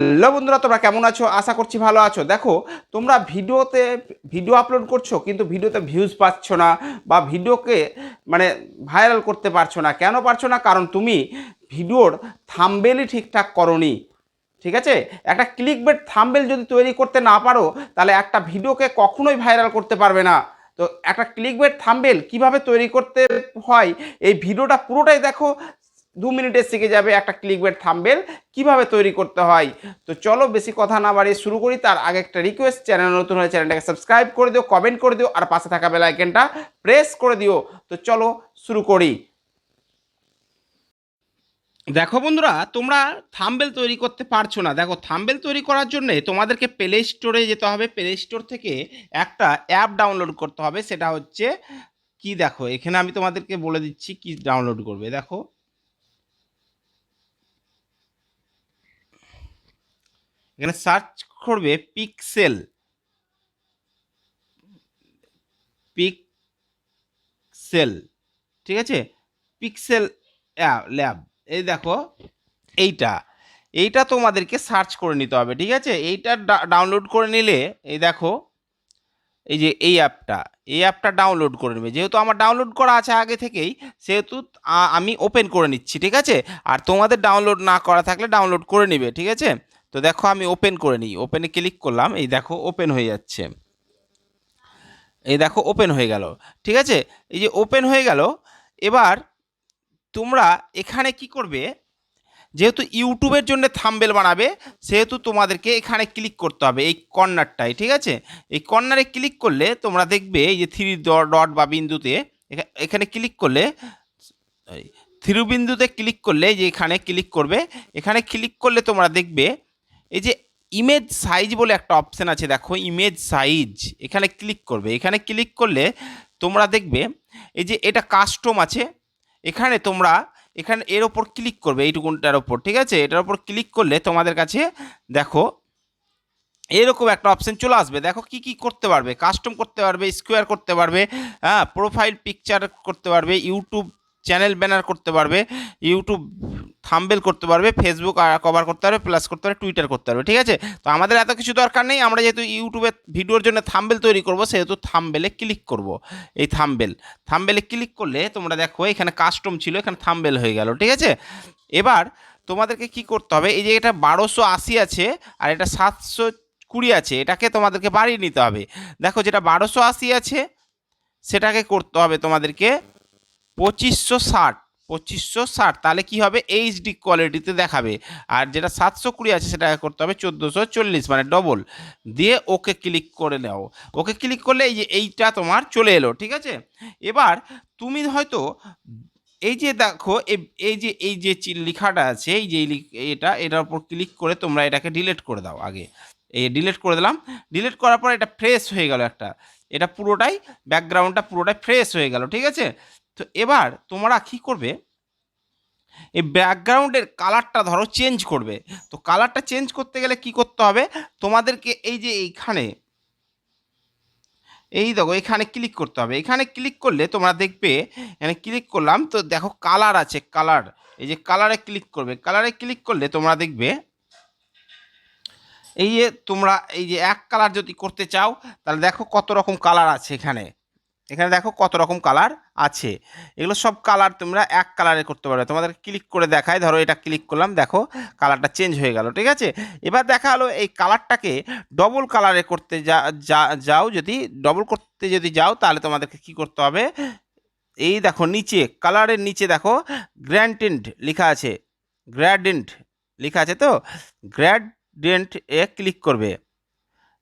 Hello বন্ধুরা, তোমরা কেমন আছো? আশা করছি ভালো আছো। দেখো, তোমরা ভিডিওতে ভিডিও আপলোড করছ, কিন্তু ভিডিওতে ভিউজ পাচ্ছ না বা ভিডিওকে মানে ভাইরাল করতে পারছ না। কেন পারছ না? কারণ তুমি ভিডিওর থাম্বেলই ঠিকঠাক করনি। ঠিক আছে? একটা ক্লিক বেট থাম্বেল যদি তৈরি করতে না পারো, তাহলে একটা ভিডিওকে কখনোই ভাইরাল করতে পারবে না। তো একটা ক্লিক বেট থাম্বেল কীভাবে তৈরি করতে হয়, এই ভিডিওটা পুরোটাই দেখো দু মিনিটে শিখে যাবে একটা ক্লিক বেট থাম্বেল কীভাবে তৈরি করতে হয়। তো চলো বেশি কথা না বাড়িয়ে শুরু করি, তার আগে একটা রিকোয়েস্ট চ্যানেল নতুন হলে চ্যানেলটাকে সাবস্ক্রাইব করে দিও কমেন্ট করে দিও, আর পাশে থাকা বেল আইকনটা প্রেস করে দিও। তো চলো শুরু করি। দেখো বন্ধুরা, তোমরা থাম্বেল তৈরি করতে পারছ না। দেখো থাম্বেল তৈরি করার জন্য তোমাদেরকে প্লে স্টোরে যেতে হবে। প্লে স্টোর থেকে একটা অ্যাপ ডাউনলোড করতে হবে। সেটা হচ্ছে কি দেখো, এখানে আমি তোমাদেরকে বলে দিচ্ছি কি ডাউনলোড করবে। দেখো এখানে সার্চ করবে পিক্সেল পিক্সেল ঠিক আছে? পিক্সেল ল্যাব এই দেখো, এইটা এইটা তোমাদেরকে সার্চ করে নিতে হবে, ঠিক আছে? এইটা ডাউনলোড করে নিলে, এই দেখো, এই যে এই অ্যাপটা এই অ্যাপটা ডাউনলোড করে নেবে। যেহেতু আমার ডাউনলোড করা আছে আগে থেকেই, সেহেতু আমি ওপেন করে নিচ্ছি, ঠিক আছে? আর তোমাদের ডাউনলোড না করা থাকলে ডাউনলোড করে নিবে, ঠিক আছে? তো দেখো আমি ওপেন করে নিই। ওপেনে ক্লিক করলাম, এই দেখো ওপেন হয়ে যাচ্ছে। এই দেখো ওপেন হয়ে গেল, ঠিক আছে? এই যে ওপেন হয়ে গেল, এবার তোমরা এখানে কি করবে? যেহেতু ইউটিউবের জন্য থাম্বেল বানাবে, সেহেতু তোমাদেরকে এখানে ক্লিক করতে হবে, এই কর্নারটায় ঠিক আছে? এই কর্নারে ক্লিক করলে তোমরা দেখবে, এই যে থ্রি ডট বা বিন্দুতে এখানে ক্লিক করলে থ্রি বিন্দুতে ক্লিক করলে যে এখানে ক্লিক করবে, এখানে ক্লিক করলে তোমরা দেখবে এই যে ইমেজ সাইজ বলে একটা অপশান আছে, দেখো ইমেজ সাইজ এখানে ক্লিক করবে। এখানে ক্লিক করলে তোমরা দেখবে, এই যে এটা কাস্টম আছে, এখানে তোমরা, এখানে এর ওপর ক্লিক করবে, এইটুকুনটার ওপর, ঠিক আছে? এটার ওপর ক্লিক করলে তোমাদের কাছে, দেখো, এরকম একটা অপশন চলে আসবে। দেখো কি কি করতে পারবে? কাস্টম করতে পারবে স্কোয়ার করতে পারবে হ্যাঁ প্রোফাইল পিকচার করতে পারবে ইউটিউব চ্যানেল ব্যানার করতে পারবে ইউটিউব থাম্বেল করতে পারবে ফেসবুক কভার করতে পারবে প্লাস করতে পারবে টুইটার করতে পারবে, ঠিক আছে? তো আমাদের এত কিছু দরকার নেই, আমরা যেহেতু ইউটিউবে ভিডিওর জন্য থাম্বেল তৈরি করব, সেহেতু থাম্বেলে ক্লিক করব, এই থাম্বেল থাম্বেলে ক্লিক করলে তোমরা দেখো, এখানে কাস্টম ছিল, এখানে থাম্বেল হয়ে গেল, ঠিক আছে? এবার তোমাদেরকে কি করতে হবে, এই যে এটা বারোশো আশি আছে, আর এটা সাতশো কুড়ি আছে, এটাকে তোমাদেরকে বাড়িয়ে নিতে হবে। দেখো যেটা বারোশো আশি আছে, সেটাকে করতে হবে তোমাদেরকে পঁচিশশো ষাট পঁচিশশো ষাট, তাহলে কি হবে? এইচডি কোয়ালিটিতে দেখাবে। আর যেটা সাতশো কুড়ি আছে সেটাকে করতে হবে চোদ্দোশো চল্লিশ মানে ডবল দিয়ে ওকে ক্লিক করে নাও। ওকে ক্লিক করলে এই যে এইটা তোমার চলে এলো, ঠিক আছে? এবার তুমি হয়তো এই যে দেখো এই যে এই যে লেখাটা আছে, এই যে এটা, এটার উপর ক্লিক করে তোমরা এটাকে ডিলিট করে দাও আগে। এই ডিলিট করে দিলাম। ডিলিট করার পর এটা ফ্রেশ হয়ে গেল একটা। এটা পুরোটাই ব্যাকগ্রাউন্ডটা পুরোটাই ফ্রেশ হয়ে গেল, ঠিক আছে? তো এবার তোমরা কি করবে? এই ব্যাকগ্রাউন্ডের কালারটা ধরো চেঞ্জ করবে। তো কালারটা চেঞ্জ করতে গেলে কি করতে হবে? তোমাদেরকে এই যে এইখানে, এই দেখো এখানে ক্লিক করতে হবে। এখানে ক্লিক করলে তোমরা দেখবে, এখানে ক্লিক করলাম, তো দেখো কালার আছে কালার এই যে কালারে ক্লিক করবে। কালারে ক্লিক করলে তোমরা দেখবে, এই যে তোমরা এই যে এক কালার যদি করতে চাও, তাহলে দেখো কত রকম কালার আছে এখানে। এখানে দেখো কত রকম কালার আছে। এগুলো সব কালার তোমরা এক কালারে করতে পারবে। তোমাদের ক্লিক করে দেখায় ধরো এটা ক্লিক করলাম, দেখো কালারটা চেঞ্জ হয়ে গেল, ঠিক আছে? এবার দেখা হলো এই কালারটাকে ডবল কালারে করতে যা যাও যদি ডবল করতে যদি যাও, তাহলে তোমাদেরকে কি করতে হবে? এই দেখো নিচে কালারের নিচে দেখো গ্র্যান্টেন্ট লেখা আছে। গ্র্যাডেন্ট লেখা আছে তো? গ্র্যাডেন্ট এ ক্লিক করবে।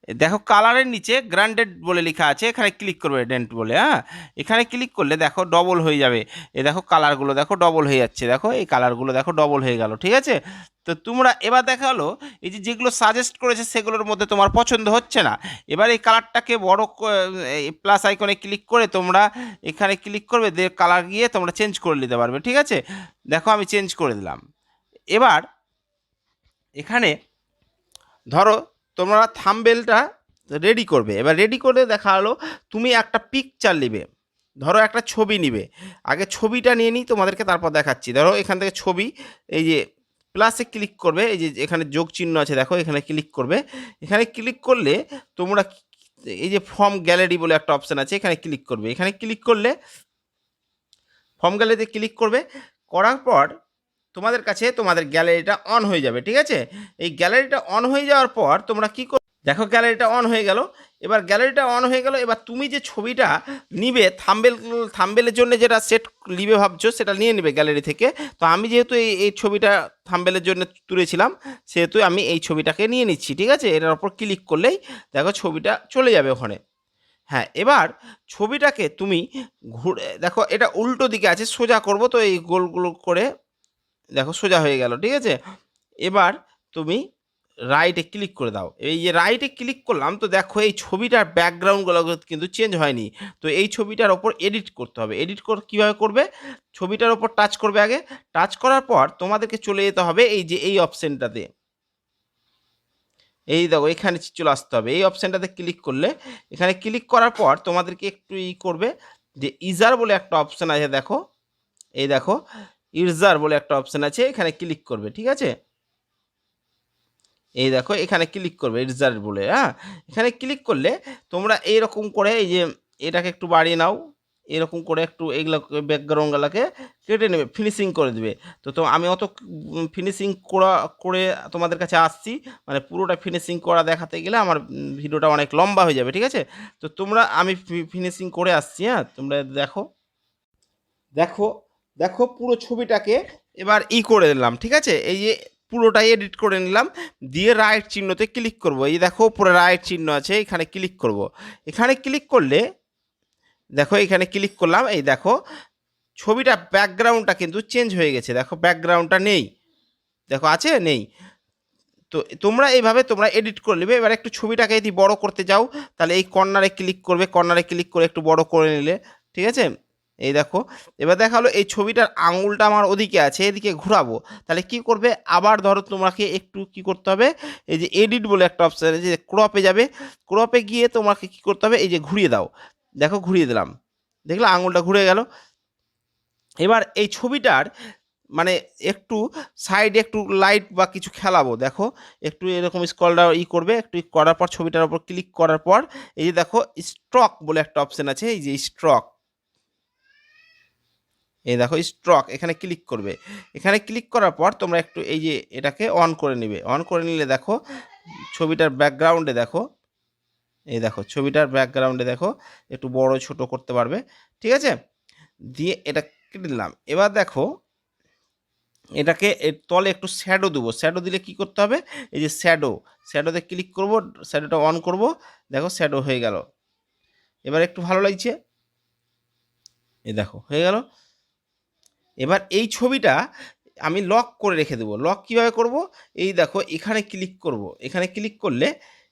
দেখো কালারের নিচে গ্র্যান্ডেড বলে লেখা আছে, এখানে ক্লিক করবে ডেন্ট বলে হ্যাঁ? এখানে ক্লিক করলে দেখো ডবল হয়ে যাবে। এ দেখো কালারগুলো দেখো ডবল হয়ে যাচ্ছে, দেখো? এই কালারগুলো দেখো ডবল হয়ে গেল, ঠিক আছে? তো তোমরা এবার দেখা হলো এই যে যেগুলো সাজেস্ট করেছে সেগুলোর মধ্যে তোমার পছন্দ হচ্ছে না। এবার এই কালারটাকে বড় প্লাস আইকনে ক্লিক করে তোমরা এখানে ক্লিক করবে কালার গিয়ে তোমরা চেঞ্জ করে নিতে পারবে, ঠিক আছে? দেখো আমি চেঞ্জ করে দিলাম। এবার এখানে ধরো তোমরা থাম্বেলটা রেডি করবে। এবার রেডি করে দেখা হলো তুমি একটা পিকচার নিবে। ধরো একটা ছবি নিবে। আগে ছবিটা নিয়ে নিই, তোমাদেরকে তারপর দেখাচ্ছি। ধরো এখান থেকে ছবি, এই যে প্লাসে ক্লিক করবে, এই যে এখানে যোগ চিহ্ন আছে, দেখো এখানে ক্লিক করবে। এখানে ক্লিক করলে তোমরা এই যে ফর্ম গ্যালারি বলে একটা অপশান আছে, এখানে ক্লিক করবে। এখানে ক্লিক করলে ফর্ম গ্যালারিতে ক্লিক করবে। করার পর তোমাদের কাছে তোমাদের গ্যালারিটা অন হয়ে যাবে, ঠিক আছে? এই গ্যালারিটা অন হয়ে যাওয়ার পর তোমরা কি কর দেখো গ্যালারিটা অন হয়ে গেল, এবার গ্যালারিটা অন হয়ে গেল, এবার তুমি যে ছবিটা নিবে থাম্বেল থাম্বেলের জন্য যেটা সেট নিবে ভাবছ, সেটা নিয়ে নেবে গ্যালারি থেকে। তো আমি যেহেতু এই এই ছবিটা থাম্বেলের জন্য তুলেছিলাম, সেহেতু আমি এই ছবিটাকে নিয়ে নিচ্ছি, ঠিক আছে? এটার ওপর ক্লিক করলেই দেখো ছবিটা চলে যাবে ওখানে। হ্যাঁ এবার ছবিটাকে তুমি ঘুরে, দেখো এটা উল্টো দিকে আছে, সোজা করব, তো এই গোলগুলো করে দেখো সোজা হয়ে গেল, ঠিক আছে? এবার তুমি রাইটে ক্লিক করে দাও। এই যে রাইটে ক্লিক করলাম, তো দেখো এই ছবিটার ব্যাকগ্রাউন্ডগুলো কিন্তু চেঞ্জ হয়নি। তো এই ছবিটার ওপর এডিট করতে হবে। এডিট কর, কীভাবে করবে? ছবিটার ওপর টাচ করবে আগে। টাচ করার পর তোমাদেরকে চলে যেতে হবে এই যে এই অপশানটাতে এই দেখো, এখানে চলে আসতে হবে। এই অপশানটাতে ক্লিক করলে, এখানে ক্লিক করার পর তোমাদেরকে একটু ই করবে যে ইজার বলে একটা অপশান আছে, দেখো। এই দেখো ইরজার বলে একটা অপশান আছে, এখানে ক্লিক করবে, ঠিক আছে? এই দেখো, এখানে ক্লিক করবে ইরজার বলে হ্যাঁ? এখানে ক্লিক করলে তোমরা এইরকম করে এই যে এটাকে একটু বাড়িয়ে নাও, এরকম করে একটু এইগুলো ব্যাকগ্রাউন্ডগুলোকে কেটে নেবে ফিনিশিং করে দেবে। তো তো আমি অত ফিনিশিং করা, করে তোমাদের কাছে আসছি মানে পুরোটা ফিনিশিং করা দেখাতে গেলে আমার ভিডিওটা অনেক লম্বা হয়ে যাবে, ঠিক আছে? তো তোমরা, আমি ফিনিশিং করে আসছি হ্যাঁ? তোমরা দেখো। দেখো দেখো পুরো ছবিটাকে এবার ই করে দিলাম ঠিক আছে? এই যে পুরোটাই এডিট করে নিলাম, দিয়ে রাইট চিহ্নতে ক্লিক করব। এই দেখো পুরো রাইট চিহ্ন আছে, এখানে ক্লিক করব। এখানে ক্লিক করলে, দেখো এখানে ক্লিক করলাম, এই দেখো ছবিটা ব্যাকগ্রাউন্ডটা কিন্তু চেঞ্জ হয়ে গেছে। দেখো ব্যাকগ্রাউন্ডটা নেই। দেখো আছে? নেই। তো তোমরা এইভাবে তোমরা এডিট করে নেবে। এবার একটু ছবিটাকে যদি বড় করতে যাও তাহলে এই কর্নারে ক্লিক করবে। কর্নারে ক্লিক করে একটু বড় করে নিলে, ঠিক আছে? এই দেখো, এবার দেখাল এই ছবিটার আঙুলটা আমার ওদিকে আছে, এদিকে ঘোরাবো। তাহলে কি করবে? আবার ধরো তোমাকে একটু কি করতে হবে? এই যে এডিট বলে একটা অপশান আছে, যে ক্রপে যাবে। ক্রপে গিয়ে তোমাকে কি করতে হবে? এই যে ঘুরিয়ে দাও। দেখো, ঘুরিয়ে দিলাম। দেখলে আঙুলটা ঘুরে গেল। এবার এই ছবিটার মানে একটু সাইডে একটু লাইট বা কিছু খেলাবো। দেখো, একটু এরকম স্কলটা ই করবে। একটু করার পর ছবিটার উপর ক্লিক করার পর, এই যে দেখো স্ট্রক বলে একটা অপশান আছে। এই যে স্ট্রক এই দেখো স্ট্রক এখানে ক্লিক করবে। এখানে ক্লিক করার পর তোমরা একটু এই যে এটাকে অন করে নেবে। অন করে নিলে দেখো, ছবিটার ব্যাকগ্রাউন্ডে দেখো, এই দেখো, ছবিটার ব্যাকগ্রাউন্ডে দেখো, একটু বড় ছোট করতে পারবে। ঠিক আছে? দিয়ে এটা কেটে দিলাম এবার দেখো, এটাকে এর তলে একটু শ্যাডো দেবো। শ্যাডো দিলে কি করতে হবে? এই যে শ্যাডো শ্যাডোতে ক্লিক করব শ্যাডোটা অন করব। দেখো শ্যাডো হয়ে গেল। এবার একটু ভালো লাগছে। এই দেখো, হয়ে গেল। এবার এই ছবিটা আমি লক করে রেখে দেবো। লক কীভাবে করব? এই দেখো, এখানে ক্লিক করব। এখানে ক্লিক করলে,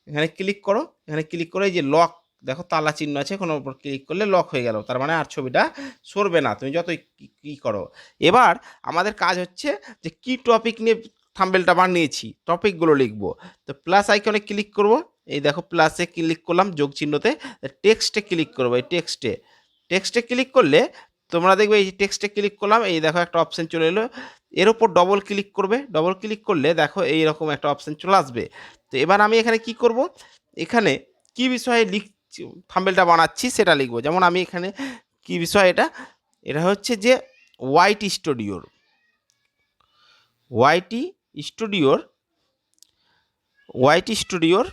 এখানে ক্লিক করো, এখানে ক্লিক করে এই যে লক দেখো তালা চিহ্ন আছে কোনো উপর ক্লিক করলে লক হয়ে গেল। তার মানে আর ছবিটা সরবে না, তুমি যতই কি করো। এবার আমাদের কাজ হচ্ছে যে কি টপিক নিয়ে থাম্বেলটা বানিয়েছি টপিকগুলো লিখব। তো প্লাস আইকনে ক্লিক করব। এই দেখো প্লাসে ক্লিক করলাম যোগ চিহ্নতে টেক্সটে ক্লিক করব, এই টেক্সটে টেক্সটে ক্লিক করলে তোমরা দেখবে এই টেক্সটে ক্লিক করলাম, এই দেখো একটা অপশান চলে এলো। এর ওপর ডবল ক্লিক করবে। ডবল ক্লিক করলে দেখো এই রকম একটা অপশান চলে আসবে। তো এবার আমি এখানে কি করব? এখানে কি বিষয়ে লিখ থাম্বেলটা বানাচ্ছি সেটা লিখব। যেমন আমি এখানে কি বিষয় এটা? এটা হচ্ছে যে ওয়াইটি স্টুডিওর ওয়াইটি স্টুডিওর ওয়াইটি স্টুডিওর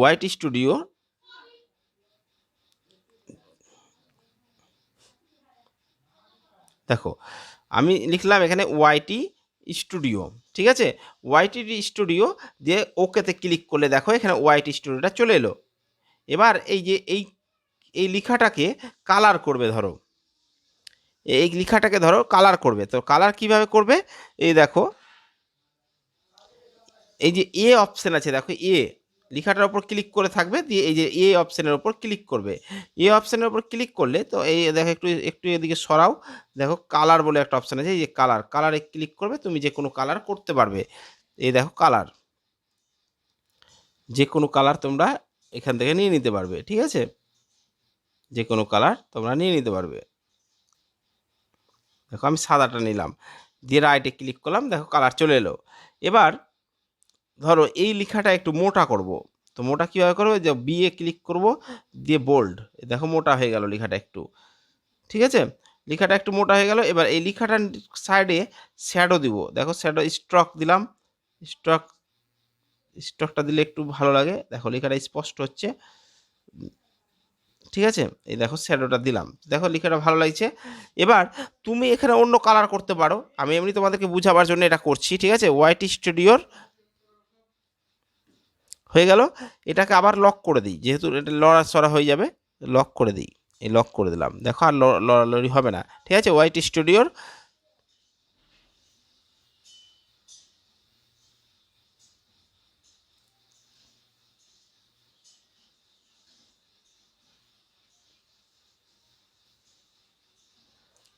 ওয়াইটি স্টুডিও। দেখো, আমি লিখলাম এখানে ওয়াইটি স্টুডিও, ঠিক আছে? ওয়াইটি স্টুডিও দিয়ে ওকেতে ক্লিক করলে দেখো এখানে ওয়াইটি স্টুডিওটা চলে এলো। এবার এই যে এই এই লেখাটাকে কালার করবে ধরো। এই লেখাটাকে ধরো কালার করবে। তো কালার কীভাবে করবে? এই দেখো, এই যে এ অপশান আছে, দেখো এ। লেখাটার উপর ক্লিক করে থাকবে, দিয়ে এই যে এ অপশনের উপর ক্লিক করবে। এ অপশনের উপর ক্লিক করলে তো এই দেখো একটু একটু এদিকে সরাও। দেখো কালার বলে একটা অপশন আছে, এই যে কালার কালারে ক্লিক করবে, তুমি যে কোনো কালার করতে পারবে। এই দেখো কালার যে কোনো কালার তোমরা এখান থেকে নিয়ে নিতে পারবে, ঠিক আছে? যে কোনো কালার তোমরা নিয়ে নিতে পারবে। দেখো আমি সাদাটা নিলাম। দিয়ে রাইটে ক্লিক করলাম, দেখো কালার চলে এলো। এবার ধরো এই লেখাটা একটু মোটা করব। তো মোটা কীভাবে করব? যে বিয়ে ক্লিক করব, দিয়ে বোল্ড দেখো মোটা হয়ে গেল লেখাটা একটু। ঠিক আছে? লেখাটা একটু মোটা হয়ে গেল, এবার এই লেখাটার সাইডে শ্যাডো দিব। দেখো শ্যাডো স্ট্রক দিলাম। স্ট্রক স্ট্রকটা দিলে একটু ভালো লাগে। দেখো লেখাটা স্পষ্ট হচ্ছে। ঠিক আছে? এই দেখো শ্যাডোটা দিলাম। দেখো লেখাটা ভালো লাগছে। এবার তুমি এখানে অন্য কালার করতে পারো। আমি এমনি তোমাদেরকে বুঝাবার জন্য এটা করছি। ঠিক আছে? হোয়াইট স্টুডিওর হয়ে গেল। এটাকে আবার লক করে দিই। যেহেতু এটা লড়াচড়া হয়ে যাবে লক করে দিই। এই লক করে দিলাম। দেখো আর লড়ালড়ি হবে না। ঠিক আছে? হোয়াইট স্টুডিওর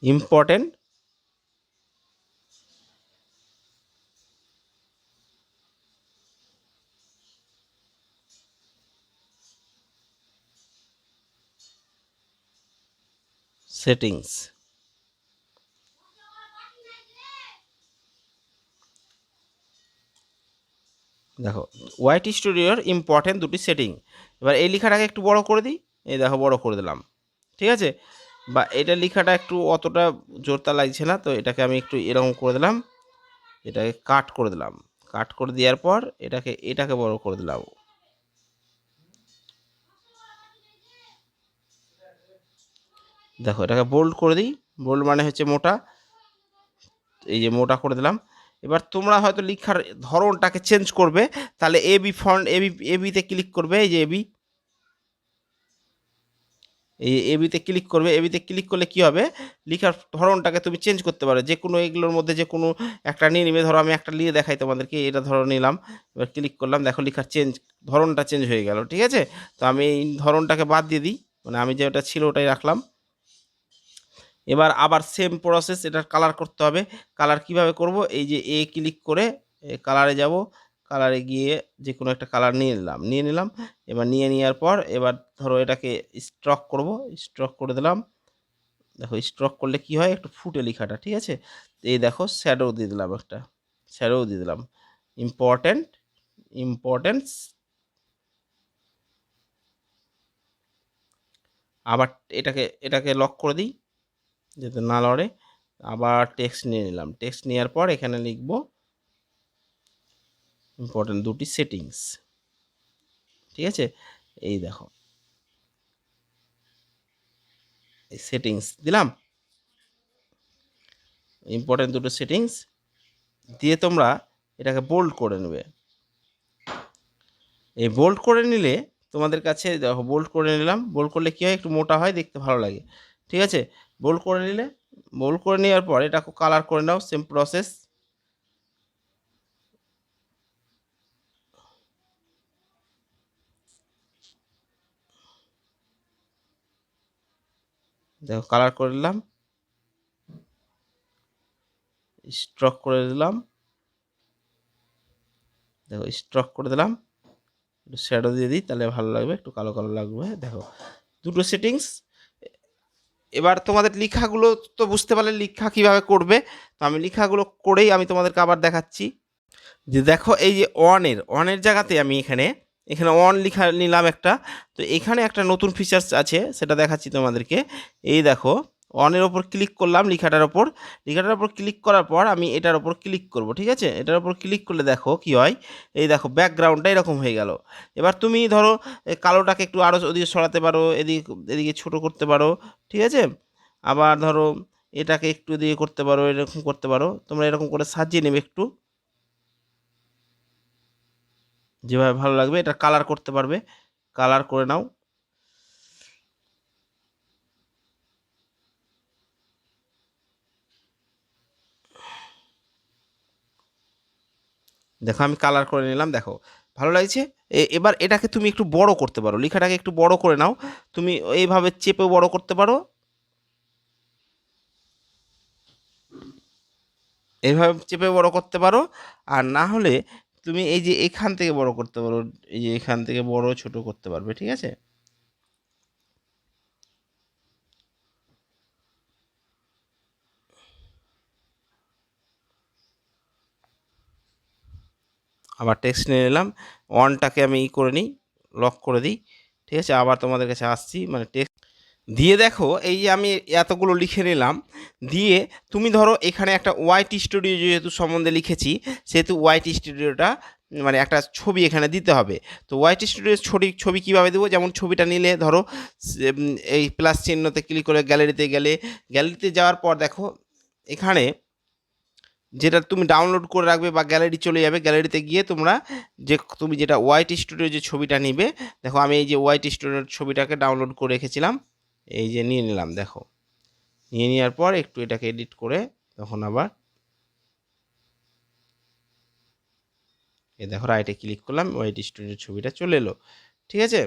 ইম্পর্টেন্ট সেটিংস। দেখো হোয়াইট স্টুডিওর ইম্পর্টেন্ট দুটি সেটিং এবার এই লেখাটাকে একটু বড় করে দিই। এই দেখো, বড় করে দিলাম। ঠিক আছে? বা এটা লেখাটা একটু অতটা জোরতা লাগছে না, তো এটাকে আমি একটু এরকম করে দিলাম। এটাকে কাট করে দিলাম। কাট করে দেওয়ার পর এটাকে এটাকে বড় করে দিলাম। দেখো, এটাকে বোল্ড করে দিই। বোল্ড মানে হচ্ছে মোটা। এই যে মোটা করে দিলাম। এবার তোমরা হয়তো লেখার ধরনটাকে চেঞ্জ করবে। তাহলে A B font A B এবিতে click করবে। এই যে এবি এই এবিতে ক্লিক করবে। এবিতে ক্লিক করলে কি হবে? লেখার ধরনটাকে তুমি চেঞ্জ করতে পারো। যে কোনো এগুলোর মধ্যে যে কোনো একটা নিয়ে নিবে। ধরো আমি একটা নিয়ে দেখাই তোমাদেরকে। এটা ধরো নিলাম। এবার ক্লিক করলাম। দেখো লেখার চেঞ্জ ধরনটা চেঞ্জ হয়ে গেল। ঠিক আছে? তো আমি এই ধরনটাকে বাদ দিয়ে দিই। মানে আমি যে ওটা ছিল ওটাই রাখলাম। এবার আবার সেম প্রসেস এটার কালার করতে হবে। কালার কীভাবে করব? এই যে এ ক্লিক করে কালারে যাব। কালারে গিয়ে যে কোনো একটা কালার নিয়ে নিলাম নিয়ে নিলাম। এবার নিয়ে নেওয়ার পর এবার ধরো এটাকে স্ট্রক করব। স্ট্রক করে দিলাম। দেখো স্ট্রক করলে কি হয়? একটু ফুটে লেখাটা, ঠিক আছে? এই দেখো শ্যাডো দিয়ে দিলাম একটা। শ্যাডো দিয়ে দিলাম। ইম্পর্ট্যান্ট ইম্পর্টেন্স আবার এটাকে এটাকে লক করে দিই। যাতে না লড়ে, আবার টেক্সট নিয়ে নিলাম। টেক্সট নেওয়ার পর এখানে লিখব ইম্পর্টেন্ট দুটি সেটিংস ঠিক আছে? এই দেখো। এই সেটিংস দিলাম। ইম্পর্টেন্ট দুটো সেটিংস দিয়ে তোমরা এটাকে বোল্ড করে নেবে। এই বোল্ড করে নিলে তোমাদের কাছে, দেখো বোল্ড করে নিলাম। বোল্ড করলে কী হয়? একটু মোটা হয়, দেখতে ভালো লাগে। ঠিক আছে? বোল্ড করে নিলে বোল্ড করে নেওয়ার পর এটাকে কালার করে নাও সেম প্রসেস দেখো কালার করে দিলাম স্ট্রক করে দিলাম। দেখো স্ট্রক করে দিলাম। একটু শ্যাডো দিয়ে দিই, তাহলে ভালো লাগবে, একটু কালো কালো লাগবে। দেখো, দুটো সেটিংস এবার তোমাদের লেখাগুলো তো বুঝতে পারলে লিখা কীভাবে করবে। তো আমি লিখাগুলো করেই আমি তোমাদেরকে আবার দেখাচ্ছি। যে দেখো এই যে ওয়ানের ওয়ানের জায়গাতে আমি এখানে এখানে ওয়ান লিখা নিলাম একটা। তো এখানে একটা নতুন ফিচার্স আছে, সেটা দেখাচ্ছি তোমাদেরকে। এই দেখো অনের ওপর ক্লিক করলাম লেখাটার ওপর। লেখাটার ওপর ক্লিক করার পর আমি এটার ওপর ক্লিক করব, ঠিক আছে? এটার ওপর ক্লিক করলে দেখো কি হয়? এই দেখো ব্যাকগ্রাউন্ডটা এরকম হয়ে গেল। এবার তুমি ধরো কালোটাকে একটু আরও ওদিকে সরাতে পারো, এদিকে এদিকে ছোট করতে পারো, ঠিক আছে? আবার ধরো এটাকে একটু দিয়ে করতে পারো, এরকম করতে পারো। তোমরা এরকম করে সাজিয়ে নেবে একটু। যেভাবে ভালো লাগবে, এটা কালার করতে পারবে। কালার করে নাও। দেখো আমি কালার করে নিলাম, দেখো। ভালো লাগছে? এবার এটাকে তুমি একটু বড় করতে পারো। লেখাটাকে একটু বড় করে নাও। তুমি এইভাবে চেপে বড় করতে পারো। এইভাবে চেপে বড় করতে পারো। আর না হলে তুমি এই যে এখান থেকে বড় করতে পারো, এই যে এখান থেকে বড় ছোট করতে পারবে, ঠিক আছে? আবার টেক্সট নিয়ে নিলাম। অনটাকে আমি ই করে নিই লক করে দিই। ঠিক আছে? আবার তোমাদের কাছে আসছি মানে টেক্সট দিয়ে দেখো, এই যে আমি এতগুলো লিখে নিলাম, দিয়ে তুমি ধরো এখানে একটা ওয়াইটি স্টুডিও যেহেতু সম্বন্ধে লিখেছি, সেহেতু ওয়াইটি স্টুডিওটা মানে একটা ছবি এখানে দিতে হবে। তো ওয়াইটি স্টুডিওর ছবি ছবি কীভাবে দেবো? যেমন ছবিটা নিলে ধরো এই প্লাস চিহ্নতে ক্লিক করে গ্যালারিতে গেলে গ্যালারিতে যাওয়ার পর দেখো, এখানে যেটা তুমি ডাউনলোড করে রাখবে বা গ্যালারি চলে যাবে গ্যালারিতে গিয়ে তোমরা যে তুমি যেটা ওয়াইটি স্টুডিও যে ছবিটা নিবে, দেখো আমি এই যে ওয়াইটি স্টুডিওর ছবিটাকে ডাউনলোড করে রেখেছিলাম, এই যে নিয়ে নিলাম, দেখো। নিয়ে নেওয়ার পর একটু এটাকে এডিট করে তখন আবার এই দেখো রাইটে ক্লিক করলাম ওয়াইটি স্টুডিওর ছবিটা চলে এলো, ঠিক আছে?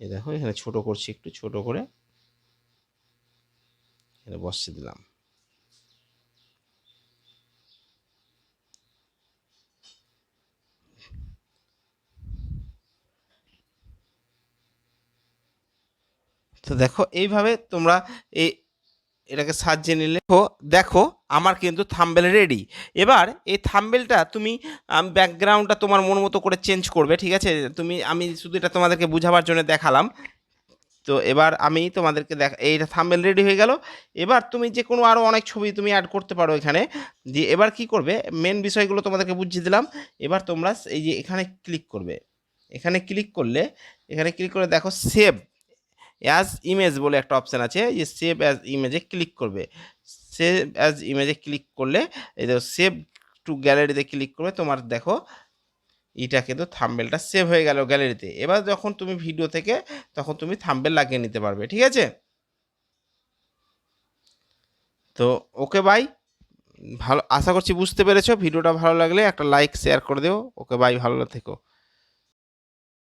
এ দেখো এখানে ছোট করছি একটু, ছোট করে। এখানে বসিয়ে দিলাম। তো দেখো, এইভাবে তোমরা এই এটাকে সাজিয়ে নিলে। দেখো আমার কিন্তু থাম্বেল রেডি এবার এই থাম্বেলটা তুমি ব্যাকগ্রাউন্ডটা তোমার মন মতো করে চেঞ্জ করবে, ঠিক আছে? তুমি, আমি শুধু এটা তোমাদেরকে বোঝাবার জন্য দেখালাম। তো এবার আমি তোমাদেরকে দেখ এইটা থাম্বেল রেডি হয়ে গেল। এবার তুমি যে কোনো আরও অনেক ছবি তুমি অ্যাড করতে পারো এখানে। দিয়ে এবার কি করবে? মেন বিষয়গুলো তোমাদেরকে বুঝিয়ে দিলাম। এবার তোমরা এই যে এখানে ক্লিক করবে। এখানে ক্লিক করলে, এখানে ক্লিক করে দেখো সেভ অ্যাজ ইমেজ বলে একটা অপশান আছে। যে সেভ অ্যাজ ইমেজে ক্লিক করবে। সেভ অ্যাজ ইমেজে ক্লিক করলে, এই দেখো সেভ টু গ্যালারিতে ক্লিক করবে। তোমার দেখো এটা কিন্তু থাম্বেলটা সেভ হয়ে গেল গ্যালারিতে এবার যখন তুমি ভিডিও থেকে, তখন তুমি থাম্বেল লাগিয়ে নিতে পারবে, ঠিক আছে? তো ওকে বাই ভালো, আশা করছি বুঝতে পেরেছ। ভিডিওটা ভালো লাগলে একটা লাইক শেয়ার করে দেও। ওকে বাই ভালো থেকো।